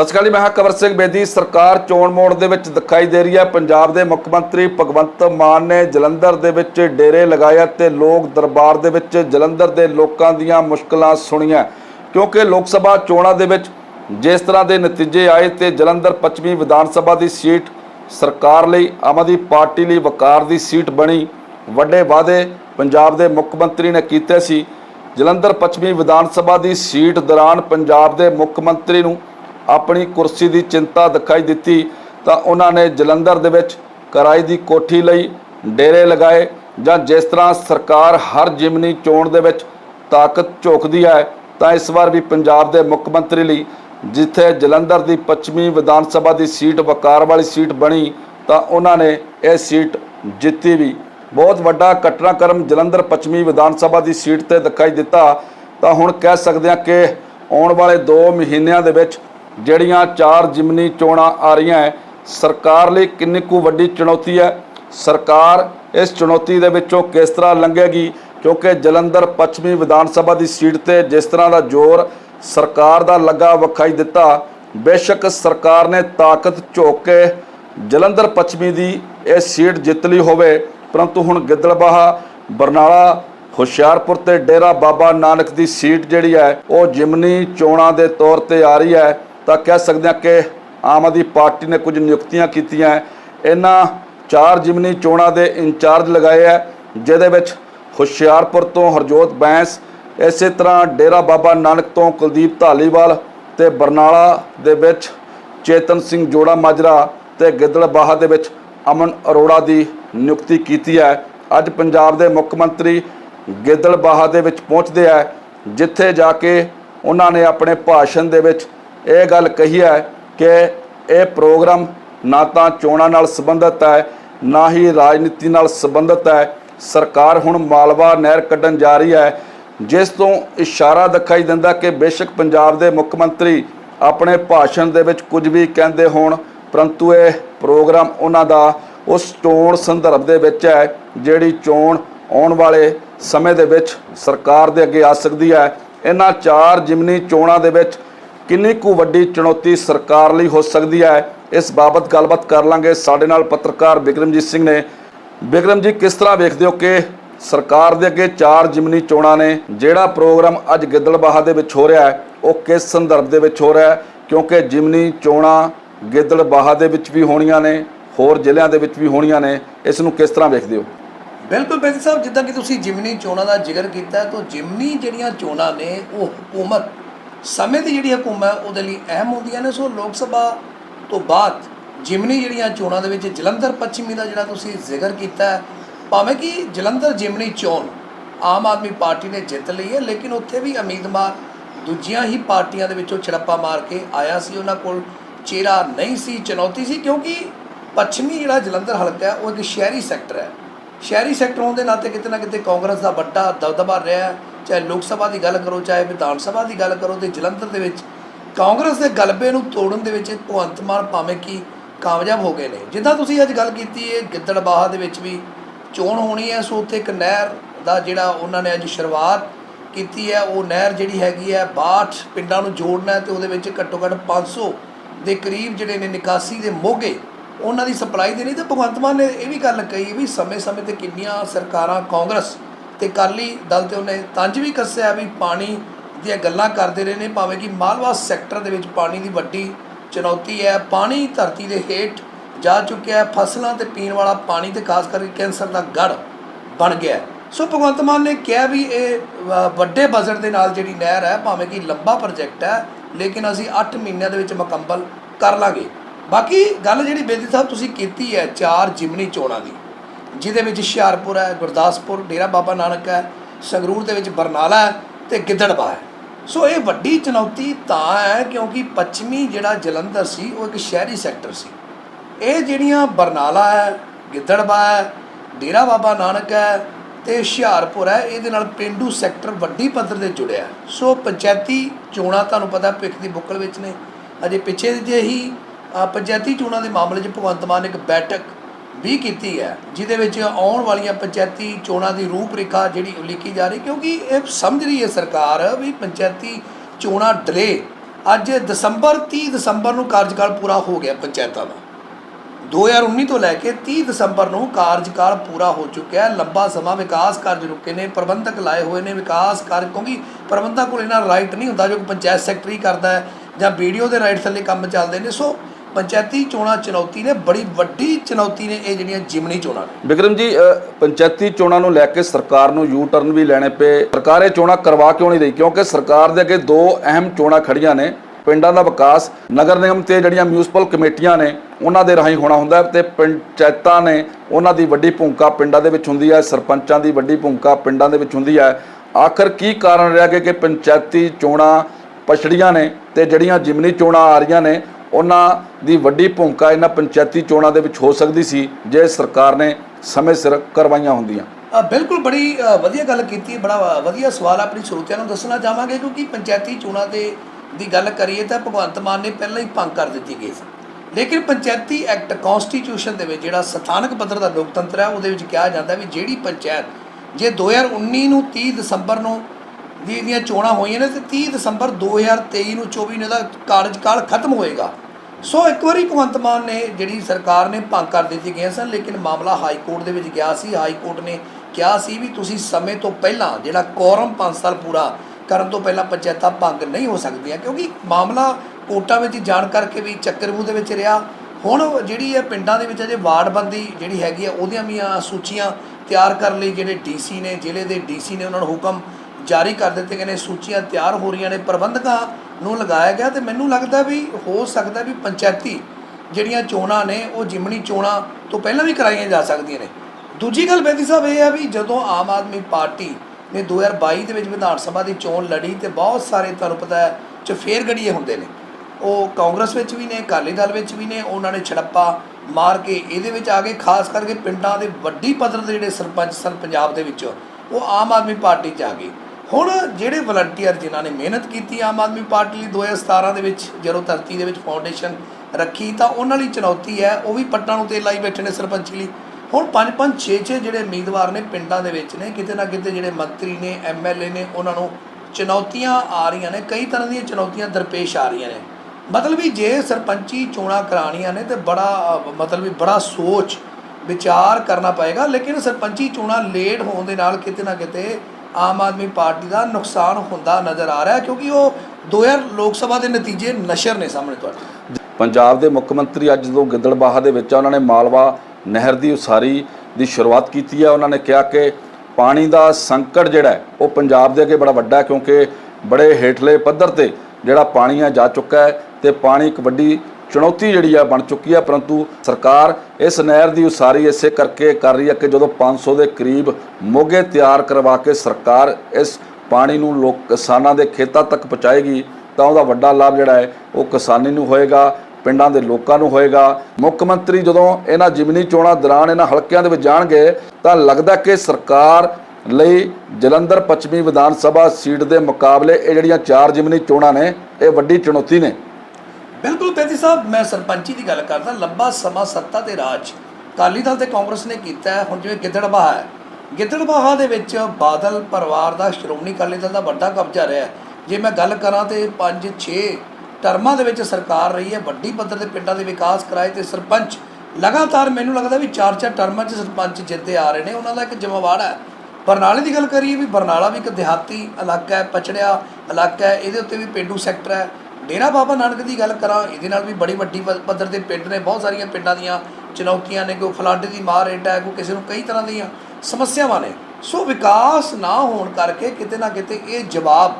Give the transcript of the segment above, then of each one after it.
ਸਤਿ ਸ਼੍ਰੀ ਅਕਾਲ ਜੀ, ਮੈਂ ਹਾਂ ਕਵਰ ਸਿੰਘ ਬੇਦੀ। ਸਰਕਾਰ ਚੋਣ ਮੋੜ ਦੇ ਵਿੱਚ ਦਿਖਾਈ ਦੇ ਰਹੀ ਹੈ। ਪੰਜਾਬ ਦੇ ਮੁੱਖ ਮੰਤਰੀ ਭਗਵੰਤ ਮਾਨ ਨੇ ਜਲੰਧਰ ਦੇ ਵਿੱਚ ਡੇਰੇ ਲਗਾਇਆ ਤੇ ਲੋਕ ਦਰਬਾਰ ਦੇ ਵਿੱਚ ਜਲੰਧਰ ਦੇ ਲੋਕਾਂ ਦੀਆਂ ਮੁਸ਼ਕਲਾਂ ਸੁਣੀਆਂ। ਕਿਉਂਕਿ ਲੋਕ ਸਭਾ ਚੋਣਾਂ ਦੇ ਵਿੱਚ ਜਿਸ ਤਰ੍ਹਾਂ ਦੇ ਨਤੀਜੇ ਆਏ ਤੇ ਜਲੰਧਰ ਪੱਛਮੀ ਵਿਧਾਨ ਸਭਾ ਦੀ ਸੀਟ ਸਰਕਾਰ ਲਈ ਆਮ ਆਦਮੀ ਪਾਰਟੀ ਲਈ ਵਕਾਰ ਦੀ ਸੀਟ ਬਣੀ। ਵੱਡੇ ਵਾਅਦੇ ਪੰਜਾਬ ਦੇ ਮੁੱਖ ਮੰਤਰੀ ਨੇ ਕੀਤੇ ਸੀ। ਜਲੰਧਰ ਪੱਛਮੀ ਵਿਧਾਨ ਸਭਾ ਦੀ ਸੀਟ ਦੌਰਾਨ ਪੰਜਾਬ ਦੇ ਮੁੱਖ ਮੰਤਰੀ ਨੂੰ ਆਪਣੀ ਕੁਰਸੀ ਦੀ ਚਿੰਤਾ ਦਿਖਾਈ ਦਿੱਤੀ ਤਾਂ ਉਹਨਾਂ ਨੇ ਜਲੰਧਰ ਦੇ ਵਿੱਚ ਕਿਰਾਏ ਦੀ ਕੋਠੀ ਲਈ ਡੇਰੇ ਲਗਾਏ ਜਾਂ ਜਿਸ ਤਰ੍ਹਾਂ ਸਰਕਾਰ ਹਰ ਜਿਮਨੀ ਚੋਣ ਦੇ ਵਿੱਚ ਤਾਕਤ ਝੋਕਦੀ ਹੈ, ਤਾਂ ਇਸ ਵਾਰ ਵੀ ਪੰਜਾਬ ਦੇ ਮੁੱਖ ਮੰਤਰੀ ਲਈ ਜਿੱਥੇ ਜਲੰਧਰ ਦੀ ਪੱਛਮੀ ਵਿਧਾਨ ਸਭਾ ਦੀ ਸੀਟ ਵਕਾਰ ਵਾਲੀ ਸੀਟ ਬਣੀ ਤਾਂ ਉਹਨਾਂ ਨੇ ਇਹ ਸੀਟ ਜਿੱਤੀ ਵੀ। ਬਹੁਤ ਵੱਡਾ ਘਟਨਾਕ੍ਰਮ ਜਲੰਧਰ ਪੱਛਮੀ ਵਿਧਾਨ ਸਭਾ ਦੀ ਸੀਟ ਤੇ ਦਿਖਾਈ ਦਿੱਤਾ। ਤਾਂ ਹੁਣ ਕਹਿ ਸਕਦੇ ਹਾਂ ਕਿ ਆਉਣ ਵਾਲੇ 2 ਮਹੀਨਿਆਂ ਦੇ ਵਿੱਚ ਜਿਹੜੀਆਂ ਚਾਰ ਜਿਮਨੀ ਚੋਣਾਂ ਆ ਰਹੀਆਂ ਹੈ, ਸਰਕਾਰ ਲਈ ਕਿੰਨੀ ਕੁ ਵੱਡੀ ਚੁਣੌਤੀ ਹੈ? ਸਰਕਾਰ ਇਸ ਚੁਣੌਤੀ ਦੇ ਵਿੱਚੋਂ ਕਿਸ ਤਰ੍ਹਾਂ ਲੰਘੇਗੀ? ਕਿਉਂਕਿ ਜਲੰਧਰ ਪੱਛਮੀ ਵਿਧਾਨ ਸਭਾ ਦੀ ਸੀਟ ਤੇ ਜਿਸ ਤਰ੍ਹਾਂ ਦਾ ਜ਼ੋਰ ਸਰਕਾਰ ਦਾ ਲੱਗਾ ਵਿਖਾਈ ਦਿੱਤਾ, ਬੇਸ਼ੱਕ ਸਰਕਾਰ ਨੇ ਤਾਕਤ ਝੋਕ ਕੇ ਜਲੰਧਰ ਪੱਛਮੀ ਦੀ ਇਹ ਸੀਟ ਜਿੱਤ ਲਈ ਹੋਵੇ। ਪਰੰਤੂ ਹੁਣ ਗਿੱਦੜਬਾਹਾ, ਬਰਨਾਲਾ, ਹੁਸ਼ਿਆਰਪੁਰ ਤੇ ਡੇਰਾ ਬਾਬਾ ਨਾਨਕ ਦੀ ਸੀਟ ਜਿਹੜੀ ਹੈ, ਉਹ ਜਿਮਨੀ ਚੋਣਾਂ ਦੇ ਤੌਰ ਤੇ ਆ ਰਹੀ ਹੈ। ਤਾਂ ਕਹਿ ਸਕਦੇ ਹਾਂ ਕਿ ਆਮ ਆਦਮੀ ਪਾਰਟੀ ਨੇ ਕੁਝ ਨਿਯੁਕਤੀਆਂ ਕੀਤੀਆਂ ਇਹਨਾਂ ਚਾਰ ਜਿਮਨੀ ਚੋਣਾਂ ਦੇ ਇੰਚਾਰਜ ਲਗਾਏ ਹੈ, ਜਿਹਦੇ ਵਿੱਚ ਹੁਸ਼ਿਆਰਪੁਰ ਤੋਂ ਹਰਜੋਤ ਬੈਂਸ, ਇਸੇ ਤਰ੍ਹਾਂ ਡੇਰਾ ਬਾਬਾ ਨਾਨਕ ਤੋਂ ਕੁਲਦੀਪ ਧਾਲੀਵਾਲ ਤੇ ਬਰਨਾਲਾ ਦੇ ਵਿੱਚ ਚੇਤਨ ਸਿੰਘ ਜੋੜਾ ਮਾਜਰਾ ਤੇ ਗਿੱਦੜਬਾਹਾ ਦੇ ਵਿੱਚ ਅਮਨ ਅਰੋੜਾ ਦੀ ਨਿਯੁਕਤੀ ਕੀਤੀ ਹੈ। ਅੱਜ ਪੰਜਾਬ ਦੇ ਮੁੱਖ ਮੰਤਰੀ ਗਿੱਦੜਬਾਹਾ ਦੇ ਵਿੱਚ ਪਹੁੰਚਦੇ ਹੈ, ਜਿੱਥੇ ਜਾ ਕੇ ਉਹਨਾਂ ਨੇ ਆਪਣੇ ਭਾਸ਼ਣ ਦੇ ਵਿੱਚ ਇਹ ਗੱਲ ਕਹੀ ਹੈ ਕਿ ਇਹ ਪ੍ਰੋਗਰਾਮ ਨਾ ਤਾਂ ਚੋਣਾਂ ਨਾਲ ਸੰਬੰਧਿਤ ਹੈ, ਨਾ ਹੀ ਰਾਜਨੀਤੀ ਨਾਲ ਸੰਬੰਧਿਤ ਹੈ। ਸਰਕਾਰ ਹੁਣ ਮਾਲਵਾ ਨਹਿਰ ਕੱਢਣ ਜਾ ਰਹੀ ਹੈ, ਜਿਸ ਤੋਂ ਇਸ਼ਾਰਾ ਦਿਖਾਈ ਦਿੰਦਾ ਕਿ ਬੇਸ਼ੱਕ ਪੰਜਾਬ ਦੇ ਮੁੱਖ ਮੰਤਰੀ ਆਪਣੇ ਭਾਸ਼ਣ ਦੇ ਵਿੱਚ ਕੁਝ ਵੀ ਕਹਿੰਦੇ ਹੋਣ, ਪਰੰਤੂ ਇਹ ਪ੍ਰੋਗਰਾਮ ਉਹਨਾਂ ਦਾ ਉਸ ਚੋਣ ਸੰਦਰਭ ਦੇ ਵਿੱਚ ਹੈ, ਜਿਹੜੀ ਚੋਣ ਆਉਣ ਵਾਲੇ ਸਮੇਂ ਦੇ ਵਿੱਚ ਸਰਕਾਰ ਦੇ ਅੱਗੇ ਆ ਸਕਦੀ ਹੈ। ਇਹਨਾਂ ਚਾਰ ਜਿਮਨੀ ਚੋਣਾਂ ਦੇ ਵਿੱਚ ਕਿੰਨੀ ਕੁ ਵੱਡੀ ਚੁਣੌਤੀ ਸਰਕਾਰ ਲਈ ਹੋ ਸਕਦੀ ਹੈ? ਇਸ ਬਾਬਤ ਗੱਲਬਾਤ ਕਰ ਲਾਂਗੇ। ਸਾਡੇ ਨਾਲ ਪੱਤਰਕਾਰ ਬਿਕਰਮਜੀਤ ਸਿੰਘ ਨੇ। ਬਿਕਰਮ ਜੀ ਕਿਸ ਤਰ੍ਹਾਂ ਵੇਖਦੇ ਹੋ ਕਿ ਸਰਕਾਰ ਦੇ ਅੱਗੇ ਚਾਰ ਜਿਮਨੀ ਚੋਣਾਂ ਨੇ? ਜਿਹੜਾ ਪ੍ਰੋਗਰਾਮ ਅੱਜ ਗਿੱਦੜਬਾਹਾ ਦੇ ਵਿੱਚ ਹੋ ਰਿਹਾ ਹੈ, ਉਹ ਕਿਸ ਸੰਦਰਭ ਦੇ ਵਿੱਚ ਹੋ ਰਿਹਾ ਹੈ? ਕਿਉਂਕਿ ਜਿਮਨੀ ਚੋਣਾਂ ਗਿੱਦੜਬਾਹਾ ਦੇ ਵਿੱਚ ਵੀ ਹੋਣੀਆਂ ਨੇ, ਹੋਰ ਜ਼ਿਲ੍ਹਿਆਂ ਦੇ ਵਿੱਚ ਵੀ ਹੋਣੀਆਂ ਨੇ। ਇਸ ਨੂੰ ਕਿਸ ਤਰ੍ਹਾਂ ਵੇਖਦੇ ਹੋ? ਬਿਲਕੁਲ ਬੇਦੀ ਸਾਹਿਬ, ਜਿੱਦਾਂ ਕਿ ਤੁਸੀਂ ਜਿਮਨੀ ਚੋਣਾਂ ਦਾ ਜ਼ਿਕਰ ਕੀਤਾ, ਤਾਂ ਜਿਮਨੀ ਜਿਹੜੀਆਂ ਚੋਣਾਂ ਨੇ, ਉਹ ਹਕੂਮਤ ਸਮੇਂ ਦੀ ਜਿਹੜੀ ਹਕੂਮਤ ਹੈ, ਉਹਦੇ ਲਈ ਅਹਿਮ ਹੁੰਦੀਆਂ ਨੇ। ਸੋ ਲੋਕ ਸਭਾ ਤੋਂ ਬਾਅਦ ਜਿਮਨੀ ਜਿਹੜੀਆਂ ਚੋਣਾਂ ਦੇ ਵਿੱਚ ਜਲੰਧਰ ਪੱਛਮੀ ਦਾ ਜਿਹੜਾ ਤੁਸੀਂ ਜ਼ਿਕਰ ਕੀਤਾ ਭਾਵੇਂ ਕਿ ਜਲੰਧਰ ਜਿਮਨੀ ਚੋਣ ਆਮ ਆਦਮੀ ਪਾਰਟੀ ਨੇ ਜਿੱਤ ਲਈ ਹੈ, ਲੇਕਿਨ ਉੱਥੇ ਵੀ ਉਮੀਦਵਾਰ ਦੂਜੀਆਂ ਹੀ ਪਾਰਟੀਆਂ ਦੇ ਵਿੱਚੋਂ ਛੜੱਪਾ ਮਾਰ ਕੇ ਆਇਆ ਸੀ। ਉਹਨਾਂ ਕੋਲ ਚਿਹਰਾ ਨਹੀਂ ਸੀ, ਚੁਣੌਤੀ ਸੀ, ਕਿਉਂਕਿ ਪੱਛਮੀ ਜਿਹੜਾ ਜਲੰਧਰ ਹਲਕਾ ਹੈ, ਉਹ ਇੱਕ ਸ਼ਹਿਰੀ ਸੈਕਟਰ ਹੈ। ਸ਼ਹਿਰੀ ਸੈਕਟਰ ਹੋਣ ਦੇ ਨਾਤੇ ਕਿਤੇ ਨਾ ਕਿਤੇ ਕਾਂਗਰਸ ਦਾ ਵੱਡਾ ਦਬਦਬਾ ਰਿਹਾ ਚਾਹੇ ਲੋਕ ਸਭਾ ਦੀ ਗੱਲ ਕਰੋ, ਚਾਹੇ ਵਿਧਾਨ ਸਭਾ ਦੀ ਗੱਲ ਕਰੋ ਤੇ ਜਲੰਧਰ ਦੇ ਵਿੱਚ, ਕਾਂਗਰਸ ਦੇ ਗਲਬੇ ਨੂੰ ਤੋੜਨ ਦੇ ਵਿੱਚ ਭਗਵੰਤ ਮਾਨ ਭਾਵੇਂ ਕਿ ਕਾਮਯਾਬ ਹੋ ਗਏ ਨੇ। ਜਿੱਦਾਂ ਤੁਸੀਂ ਅੱਜ ਗੱਲ ਕੀਤੀ ਹੈ ਗਿੱਦੜਬਾਹਾ ਦੇ ਵਿੱਚ ਵੀ ਚੋਣ ਹੋਣੀ ਹੈ। ਸੋ ਉੱਥੇ ਇੱਕ ਨਹਿਰ ਦਾ ਜਿਹੜਾ ਉਹਨਾਂ ਨੇ ਅੱਜ ਸ਼ੁਰੂਆਤ ਕੀਤੀ ਹੈ, ਉਹ ਨਹਿਰ ਜਿਹੜੀ ਹੈਗੀ ਹੈ 62 ਪਿੰਡਾਂ ਨੂੰ ਜੋੜਨਾ ਹੈ ਤੇ ਉਹਦੇ ਵਿੱਚ ਘੱਟੋ ਘੱਟ 500 ਦੇ ਕਰੀਬ ਜਿਹੜੇ ਨੇ ਨਿਕਾਸੀ ਦੇ ਮੋਗੇ ਉਹਨਾਂ ਦੀ ਸਪਲਾਈ ਦੇਣੀ ਤੇ ਭਗਵੰਤ ਮਾਨ ਨੇ ਇਹ ਵੀ ਗੱਲ ਕਹੀ ਵੀ ਸਮੇਂ-ਸਮੇਂ ਤੇ ਕਿੰਨੀਆਂ ਸਰਕਾਰਾਂ ਕਾਂਗਰਸ ਤੇ ਕਾਲੀ ਦਲ ਤੇ ਉਹਨੇ ਤੰਜ ਵੀ ਕੱਸਿਆ ਵੀ ਪਾਣੀ ਦੀਆਂ ਗੱਲਾਂ ਕਰਦੇ ਰਹੇ ਨੇ, ਭਾਵੇਂ ਕਿ ਮਾਲਵਾ ਸੈਕਟਰ ਦੇ ਵਿੱਚ ਪਾਣੀ ਦੀ ਵੱਡੀ ਚੁਣੌਤੀ ਹੈ, ਪਾਣੀ ਧਰਤੀ ਦੇ ਹੇਠ ਜਾ ਚੁੱਕਿਆ ਹੈ, ਫਸਲਾਂ ਤੇ ਪੀਣ ਵਾਲਾ ਪਾਣੀ ਤੇ ਖਾਸ ਕਰਕੇ ਕੈਂਸਰ ਦਾ ਗੜ ਬਣ ਗਿਆ ਸੋ ਭਗਵੰਤ ਮਾਨ ਨੇ ਕਿਹਾ ਵੀ ਇਹ ਵੱਡੇ ਬਜਟ ਦੇ ਨਾਲ ਜਿਹੜੀ ਨਹਿਰ ਹੈ, ਭਾਵੇਂ ਕਿ ਲੰਬਾ ਪ੍ਰੋਜੈਕਟ ਹੈ, ਲੇਕਿਨ ਅਸੀਂ 8 ਮਹੀਨਿਆਂ ਦੇ ਵਿੱਚ ਮੁਕੰਮਲ ਕਰ ਲਾਂਗੇ। ਬਾਕੀ ਗੱਲ ਜਿਹੜੀ ਬੇਦੀ ਸਾਹਿਬ ਤੁਸੀਂ ਕੀਤੀ ਹੈ ਚਾਰ ਜਿਮਨੀ ਚੋਣਾਂ ਦੀ, ਜਿਹਦੇ ਵਿੱਚ ਹੁਸ਼ਿਆਰਪੁਰ ਹੈ, ਗੁਰਦਾਸਪੁਰ, ਡੇਰਾ ਬਾਬਾ ਨਾਨਕ ਹੈ, ਸੰਗਰੂਰ ਦੇ ਵਿੱਚ ਬਰਨਾਲਾ ਹੈ ਤੇ ਗਿੱਦੜਬਾਹਾ ਹੈ। ਸੋ ਇਹ ਵੱਡੀ ਚੁਣੌਤੀ ਤਾਂ ਹੈ ਕਿਉਂਕਿ ਪੱਛਮੀ ਜਿਹੜਾ ਜਲੰਧਰ ਸੀ, ਉਹ ਇੱਕ ਸ਼ਹਿਰੀ ਸੈਕਟਰ ਸੀ। ਇਹ ਜਿਹੜੀਆਂ ਬਰਨਾਲਾ ਹੈ ਗਿੱਦੜਬਾ ਹੈ, ਡੇਰਾ ਬਾਬਾ ਨਾਨਕ ਹੈ ਤੇ ਹੁਸ਼ਿਆਰਪੁਰ ਹੈ, ਇਹਦੇ ਨਾਲ ਪਿੰਡੂ ਸੈਕਟਰ ਵੱਡੀ ਪੱਧਰ ਤੇ ਜੁੜਿਆ। ਸੋ ਪੰਚਾਇਤੀ ਚੋਣਾਂ ਤੁਹਾਨੂੰ ਪਤਾ ਭਿੱਖ ਦੀ ਬੁੱਕਲ ਵਿੱਚ ਨੇ, ਅਜੇ ਪਿੱਛੇ ਜੇ ਹੀ ਪੰਚਾਇਤੀ ਚੋਣਾਂ ਦੇ ਮਾਮਲੇ 'ਚ ਭਗਵੰਤ ਮਾਨ ਇੱਕ ਬੈਠਕ ਵੀ ਕੀਤੀ ਹੈ, ਜਿਹਦੇ ਵਿੱਚ ਆਉਣ ਵਾਲੀਆਂ ਪੰਚਾਇਤੀ ਚੋਣਾਂ ਦੀ ਰੂਪਰੇਖਾ ਜਿਹੜੀ ਉਲੀਕੀ ਜਾ ਰਹੀ ਕਿਉਂਕਿ ਇਹ ਸਮਝ ਰਹੀ ਹੈ ਸਰਕਾਰ ਵੀ ਪੰਚਾਇਤੀ ਚੋਣਾਂ ਡਿਲੇ ਅੱਜ ਦਸੰਬਰ 30 ਦਸੰਬਰ ਨੂੰ ਕਾਰਜਕਾਲ ਪੂਰਾ ਹੋ ਗਿਆ ਪੰਚਾਇਤਾਂ ਦਾ। 2019 ਤੋਂ ਲੈ ਕੇ 30 ਦਸੰਬਰ ਨੂੰ ਕਾਰਜਕਾਲ ਪੂਰਾ ਹੋ ਚੁੱਕਿਆ ਹੈ, ਲੰਬਾ ਸਮਾਂ ਵਿਕਾਸ ਕਾਰਜ ਰੁਕੇ ਨੇ, ਪ੍ਰਬੰਧਕ ਲਾਏ ਹੋਏ ਨੇ ਵਿਕਾਸ ਕਾਰਜ, ਕਿਉਂਕਿ ਪ੍ਰਬੰਧਕਾਂ ਕੋਲ ਇਹਨਾਂ ਰਾਈਟ ਨਹੀਂ ਹੁੰਦਾ ਜੋ ਪੰਚਾਇਤ ਸੈਕਟਰੀ ਕਰਦਾ ਹੈ ਜਾਂ ਵੀਡੀਓ ਦੇ ਰਾਈਟ ਥੱਲੇ ਕੰਮ ਚੱਲਦੇ ਨੇ। ਸੋ ਪੰਚਾਇਤੀ ਚੋਣਾਂ ਚੁਣੌਤੀ ਨੇ, ਬੜੀ ਵੱਡੀ ਚੁਣੌਤੀ ਨੇ ਇਹ ਜਿਹੜੀਆਂ ਜਿਮਨੀ ਚੋਣਾਂ ਨੇ। ਵਿਕਰਮ ਜੀ ਪੰਚਾਇਤੀ ਚੋਣਾਂ ਨੂੰ ਲੈ ਕੇ ਸਰਕਾਰ ਨੂੰ ਯੂ ਟਰਨ ਵੀ ਲੈਣੇ ਪਏ। ਸਰਕਾਰ ਇਹ ਚੋਣਾਂ ਕਰਵਾ ਕਿਉਂ ਨਹੀਂ ਰਹੀ? ਕਿਉਂਕਿ ਸਰਕਾਰ ਦੇ ਅੱਗੇ ਦੋ ਅਹਿਮ ਚੋਣਾਂ ਖੜੀਆਂ ਨੇ, ਪਿੰਡਾਂ ਦਾ ਵਿਕਾਸ, ਨਗਰ ਨਿਗਮ ਤੇ ਜਿਹੜੀਆਂ ਮਿਊਨਿਸਪਲ ਕਮੇਟੀਆਂ ਨੇ, ਉਹਨਾਂ ਦੇ ਰਾਹੀਂ ਹੋਣਾ ਹੁੰਦਾ ਹੈ ਤੇ ਪੰਚਾਇਤਾਂ ਨੇ ਉਹਨਾਂ ਦੀ ਵੱਡੀ ਭੂਮਿਕਾ ਪਿੰਡਾਂ ਦੇ ਵਿੱਚ ਹੁੰਦੀ ਹੈ, ਸਰਪੰਚਾਂ ਦੀ ਵੱਡੀ ਭੂਮਿਕਾ ਪਿੰਡਾਂ ਦੇ ਵਿੱਚ ਹੁੰਦੀ ਹੈ। ਆਖਰ ਕੀ ਕਾਰਨ ਰਿਹਾ ਕਿ ਕਿ ਪੰਚਾਇਤੀ ਚੋਣਾਂ ਪਛੜੀਆਂ ਨੇ ਤੇ ਜਿਹੜੀਆਂ ਜਿਮਨੀ ਚੋਣਾਂ ਆ ਰਹੀਆਂ ਨੇ ਉਹਨਾਂ ਦੀ ਵੱਡੀ ਭੂਮਿਕਾ ਇਹਨਾਂ ਪੰਚਾਇਤੀ ਚੋਣਾਂ ਦੇ ਵਿੱਚ ਹੋ ਸਕਦੀ ਸੀ, ਜੇ ਸਰਕਾਰ ਨੇ ਸਮੇਂ ਸਿਰ ਕਰਵਾਈਆਂ ਹੁੰਦੀਆਂ। ਬਿਲਕੁਲ ਬੜੀ ਵਧੀਆ ਗੱਲ ਕੀਤੀ, ਬੜਾ ਵਧੀਆ ਸਵਾਲ ਆਪਣੀ ਸਰੋਤਿਆਂ ਨੂੰ ਦੱਸਣਾ ਚਾਹਾਂਗੇ, ਕਿਉਂਕਿ ਪੰਚਾਇਤੀ ਚੋਣਾਂ ਦੇ, ਦੀ ਗੱਲ ਕਰੀਏ ਤਾਂ ਭਗਵੰਤ ਮਾਨ ਨੇ ਪਹਿਲਾਂ ਹੀ ਭੰਗ ਕਰ ਦਿੱਤੀ ਗਈ ਸੀ। ਲੇਕਿਨ ਪੰਚਾਇਤੀ ਐਕਟ ਕਨਸਟੀਟਿਊਸ਼ਨ ਦੇ ਵਿੱਚ ਜਿਹੜਾ ਸਥਾਨਕ ਪੱਧਰ ਦਾ ਲੋਕਤੰਤਰ ਹੈ, ਉਹਦੇ ਵਿੱਚ ਕਿਹਾ ਜਾਂਦਾ ਵੀ ਜਿਹੜੀ ਪੰਚਾਇਤ, ਜੇ 2019 ਨੂੰ 30 ਦਸੰਬਰ ਨੂੰ ਦੀ ਦੀਆਂ ਚੋਣਾਂ ਹੋਈਆਂ ਨੇ ਤੇ 30 ਦਸੰਬਰ 2023 ਨੂੰ 24 ਨੂੰ ਇਹਦਾ ਕਾਰਜਕਾਲ ਖਤਮ ਹੋਏਗਾ। ਸੋ ਇੱਕ ਵਾਰੀ ਭਗਵੰਤ ਮਾਨ ਨੇ ਜਿਹੜੀ ਸਰਕਾਰ ਨੇ ਭੰਗ ਕਰ ਦਿੱਤੀ ਗਈਆਂ ਸਨ, ਲੇਕਿਨ ਮਾਮਲਾ ਹਾਈ ਕੋਰਟ ਦੇ ਵਿੱਚ ਗਿਆ ਸੀ। ਹਾਈ ਕੋਰਟ ਨੇ ਕਿਹਾ ਸੀ ਵੀ ਤੁਸੀਂ ਸਮੇਂ ਤੋਂ ਪਹਿਲਾਂ ਜਿਹੜਾ ਕੋਰਮ 5 ਸਾਲ ਪੂਰਾ ਕਰਨ ਤੋਂ ਪਹਿਲਾਂ ਪੰਚਾਇਤਾਂ ਭੰਗ ਨਹੀਂ ਹੋ ਸਕਦੀਆਂ, ਕਿਉਂਕਿ ਮਾਮਲਾ ਕੋਰਟਾਂ ਵਿੱਚ ਜਾਣ ਕਰਕੇ ਵੀ ਚੱਕਰਵੂ ਦੇ ਵਿੱਚ ਰਿਹਾ। ਹੁਣ ਜਿਹੜੀ ਹੈ ਪਿੰਡਾਂ ਦੇ ਵਿੱਚ ਅਜੇ ਵਾਰਡਬੰਦੀ ਜਿਹੜੀ ਹੈਗੀ ਆ, ਉਹਦੀਆਂ ਵੀ ਸੂਚੀਆਂ ਤਿਆਰ ਕਰਨ ਲਈ ਜਿਹੜੇ ਡੀਸੀ ਨੇ, ਜ਼ਿਲ੍ਹੇ ਦੇ ਡੀਸੀ ਨੇ ਉਹਨਾਂ ਨੂੰ ਹੁਕਮ ਜਾਰੀ ਕਰ ਦਿੱਤੇ ਗਏ ਨੇ, ਸੂਚੀਆਂ ਤਿਆਰ ਹੋ ਰਹੀਆਂ ਨੇ, ਪ੍ਰਬੰਧਕਾਂ ਨੂੰ ਲਗਾਇਆ ਗਿਆ ਤੇ ਮੈਨੂੰ ਲੱਗਦਾ ਵੀ ਹੋ ਸਕਦਾ ਵੀ ਪੰਚਾਇਤੀ ਜਿਹੜੀਆਂ ਚੋਣਾਂ ਨੇ, ਉਹ ਜਿਮਣੀ ਚੋਣਾਂ ਤੋਂ ਪਹਿਲਾਂ ਵੀ ਕਰਾਈਆਂ ਜਾ ਸਕਦੀਆਂ ਨੇ। ਦੂਜੀ ਗੱਲ ਬੇਦੀ ਸਾਹਿਬ ਇਹ ਹੈ ਵੀ ਜਦੋਂ ਆਮ ਆਦਮੀ ਪਾਰਟੀ ਨੇ 2022 ਦੇ ਵਿੱਚ ਵਿਧਾਨ ਸਭਾ ਦੀ ਚੋਣ ਲੜੀ ਤੇ ਬਹੁਤ ਸਾਰੇ, ਤੁਹਾਨੂੰ ਪਤਾ ਹੈ ਚਫੇਰ ਗੜੀਏ ਹੁੰਦੇ ਨੇ। ਉਹ ਕਾਂਗਰਸ ਵਿੱਚ ਵੀ ਨੇ, ਅਕਾਲੀ ਦਲ ਵਿੱਚ ਵੀ ਨੇ, ਉਹਨਾਂ ਨੇ ਛੜੱਪਾ ਮਾਰ ਕੇ ਇਹਦੇ ਵਿੱਚ ਆ ਕੇ ਖਾਸ ਕਰਕੇ ਪਿੰਡਾਂ ਦੇ ਵੱਡੀ ਪੱਧਰ ਦੇ ਜਿਹੜੇ ਸਰਪੰਚ ਸਨ ਪੰਜਾਬ ਦੇ ਵਿੱਚ, ਉਹ ਆਮ ਆਦਮੀ ਪਾਰਟੀ 'ਚ ਆ ਗਏ। ਹੁਣ ਜਿਹੜੇ ਵਲੰਟੀਅਰ ਜਿਨ੍ਹਾਂ ਨੇ ਮਿਹਨਤ ਕੀਤੀ ਆਮ ਆਦਮੀ ਪਾਰਟੀ ਲਈ 2017 ਦੇ ਵਿੱਚ, ਜਦੋਂ ਧਰਤੀ ਦੇ ਵਿੱਚ ਫਾਊਂਡੇਸ਼ਨ ਰੱਖੀ, ਤਾਂ ਉਹਨਾਂ ਲਈ ਚੁਣੌਤੀ ਹੈ, ਉਹ ਵੀ ਪੱਟਾਂ ਨੂੰ ਤੇਲ ਲਾਈ ਬੈਠੇ ਨੇ ਸਰਪੰਚੀ ਲਈ। ਹੁਣ ਪੰਜ ਪੰਜ 6 6 ਜਿਹੜੇ ਉਮੀਦਵਾਰ ਨੇ ਪਿੰਡਾਂ ਦੇ ਵਿੱਚ ਨੇ, ਕਿਤੇ ਨਾ ਕਿਤੇ ਜਿਹੜੇ ਮੰਤਰੀ ਨੇ ਐਮਐਲਏ ਨੇ, ਉਹਨਾਂ ਨੂੰ ਚੁਣੌਤੀਆਂ ਆ ਰਹੀਆਂ ਨੇ, ਕਈ ਤਰ੍ਹਾਂ ਦੀਆਂ ਚੁਣੌਤੀਆਂ ਦਰਪੇਸ਼ ਆ ਰਹੀਆਂ ਨੇ। ਮਤਲਬ ਵੀ ਜੇ ਸਰਪੰਚੀ ਚੋਣਾਂ ਕਰਾਣੀਆਂ ਨੇ, ਤੇ ਬੜਾ, ਮਤਲਬ ਵੀ ਬੜਾ ਸੋਚ, ਵਿਚਾਰ ਕਰਨਾ ਪਏਗਾ, ਲੇਕਿਨ ਸਰਪੰਚੀ ਚੋਣਾਂ ਲੇਟ ਹੋਣ ਦੇ ਨਾਲ ਕਿਤੇ ਨਾ ਕਿਤੇ ਆਮ ਆਦਮੀ ਪਾਰਟੀ ਦਾ ਨੁਕਸਾਨ ਹੁੰਦਾ ਨਜ਼ਰ ਆ ਰਿਹਾ ਕਿਉਂਕਿ ਉਹ 2000 ਲੋਕ ਸਭਾ ਦੇ ਨਤੀਜੇ ਨਸ਼ਰ ਨੇ ਸਾਹਮਣੇ ਤੁਹਾਡੇ ਪੰਜਾਬ ਦੇ ਮੁੱਖ ਮੰਤਰੀ ਅੱਜ ਜਦੋਂ ਗਿੱਦੜਬਾਹਾ ਦੇ ਵਿੱਚ ਆ, ਉਹਨਾਂ ਨੇ ਮਾਲਵਾ ਨਹਿਰ ਦੀ ਉਸਾਰੀ ਦੀ ਸ਼ੁਰੂਆਤ ਕੀਤੀ ਹੈ। ਉਹਨਾਂ ਨੇ ਕਿਹਾ ਕਿ ਪਾਣੀ ਦਾ ਸੰਕਟ ਜਿਹੜਾ ਉਹ ਪੰਜਾਬ ਦੇ ਅੱਗੇ ਬੜਾ ਵੱਡਾ ਕਿਉਂਕਿ ਬੜੇ ਹੇਠਲੇ ਪੱਧਰ ਤੇ ਜਿਹੜਾ ਪਾਣੀ ਹੈ ਜਾ ਚੁੱਕਾ ਹੈ ਤੇ ਪਾਣੀ ਇੱਕ ਵੱਡੀ ਚੁਣੌਤੀ ਜਿਹੜੀ ਆ ਬਣ ਚੁੱਕੀ ਹੈ ਪਰੰਤੂ ਸਰਕਾਰ ਇਸ ਨਹਿਰ ਦੀ ਉਸਾਰੀ ਇਸੇ ਕਰਕੇ ਕਰ ਰਹੀ ਹੈ ਕਿ ਜਦੋਂ 500 ਦੇ ਕਰੀਬ ਮੋਗੇ ਤਿਆਰ ਕਰਵਾ ਕੇ ਸਰਕਾਰ ਇਸ ਪਾਣੀ ਨੂੰ ਲੋਕ ਕਿਸਾਨਾਂ ਦੇ ਖੇਤਾਂ ਤੱਕ ਪਹੁੰਚਾਏਗੀ, ਤਾਂ ਉਹਦਾ ਵੱਡਾ ਲਾਭ ਜਿਹੜਾ ਹੈ, ਉਹ ਕਿਸਾਨੀ ਨੂੰ ਹੋਏਗਾ, ਪਿੰਡਾਂ ਦੇ ਲੋਕਾਂ ਨੂੰ ਹੋਏਗਾ। ਮੁੱਖ ਮੰਤਰੀ ਜਦੋਂ ਇਹਨਾਂ ਜਿਮਨੀ ਚੋਣਾਂ ਦੌਰਾਨ ਇਹਨਾਂ ਹਲਕਿਆਂ ਦੇ ਵਿੱਚ ਜਾਣਗੇ, ਤਾਂ ਲੱਗਦਾ ਕਿ ਸਰਕਾਰ ਲਈ ਜਲੰਧਰ ਪੱਛਮੀ ਵਿਧਾਨ ਸਭਾ ਸੀਟ ਦੇ ਮੁਕਾਬਲੇ ਇਹ ਜਿਹੜੀਆਂ ਚਾਰ ਜਿਮਨੀ ਚੋਣਾਂ ਨੇ, ਇਹ ਵੱਡੀ ਚੁਣੌਤੀ ਨੇ। ਬਿਲਕੁਲ ਬੇਦੀ ਸਾਹਿਬ, ਮੈਂ ਸਰਪੰਚੀ ਦੀ ਗੱਲ ਕਰਦਾ, ਲੰਬਾ ਸਮਾਂ ਸੱਤਾ ਤੇ ਰਾਜ, ਅਕਾਲੀ ਦਲ ਤੇ ਕਾਂਗਰਸ ਨੇ ਕੀਤਾ ਹੈ, ਹੁਣ ਜਿਵੇਂ ਗਿੱਦੜਬਾਹਾ ਹੈ। ਗਿੱਦੜਬਾਹਾ ਦੇ ਵਿੱਚ ਬਾਦਲ ਪਰਿਵਾਰ ਦਾ ਸ਼੍ਰੋਮਣੀ ਅਕਾਲੀ ਦਲ ਦਾ ਵੱਡਾ ਕਬਜ਼ਾ ਰਿਹਾ ਜੇ ਮੈਂ ਗੱਲ ਕਰਾਂ ਤੇ 5-6 ਟਰਮਾਂ ਦੇ ਵਿੱਚ ਸਰਕਾਰ ਰਹੀ ਹੈ, ਵੱਡੀ ਪੱਧਰ ਤੇ ਪਿੰਡਾਂ ਦੇ ਵਿਕਾਸ ਕਰਾਏ ਤੇ ਸਰਪੰਚ, ਲਗਾਤਾਰ ਮੈਨੂੰ ਲੱਗਦਾ ਵੀ 4-4 ਟਰਮਾਂ 'ਚ ਸਰਪੰਚ ਜਿੱਤੇ ਆ ਰਹੇ ਨੇ, ਉਹਨਾਂ ਦਾ ਇੱਕ ਜ਼ਿੰਮੇਵਾਰ ਹੈ। ਬਰਨਾਲੇ ਦੀ ਗੱਲ ਕਰੀਏ ਵੀ ਬਰਨਾਲਾ ਵੀ ਇੱਕ ਦਿਹਾਤੀ ਇਲਾਕਾ ਹੈ, ਪਛੜਿਆ ਇਲਾਕਾ ਹੈ, ਇਹਦੇ ਉੱਤੇ ਵੀ ਪਿੰਡੂ ਸੈਕਟਰ ਹੈ। ਡੇਰਾ ਬਾਬਾ ਨਾਨਕ ਦੀ ਗੱਲ ਕਰਾਂ, ਇਹਦੇ ਨਾਲ ਵੀ ਬੜੀ ਵੱਡੀ ਪ- ਪੱਧਰ ਦੇ ਪਿੰਡ ਨੇ, ਬਹੁਤ ਸਾਰੀਆਂ ਪਿੰਡਾਂ ਦੀਆਂ ਚੁਣੌਤੀਆਂ ਨੇ, ਕੋਈ ਫਲੱਡ ਦੀ ਮਾਰ ਰੇਟ ਹੈ, ਕੋਈ ਕਿਸੇ ਨੂੰ ਕਈ ਤਰ੍ਹਾਂ ਦੀਆਂ ਸਮੱਸਿਆਵਾਂ ਨੇ। ਸੋ ਵਿਕਾਸ ਨਾ ਹੋਣ ਕਰਕੇ ਕਿਤੇ ਨਾ ਕਿਤੇ ਇਹ ਜਵਾਬ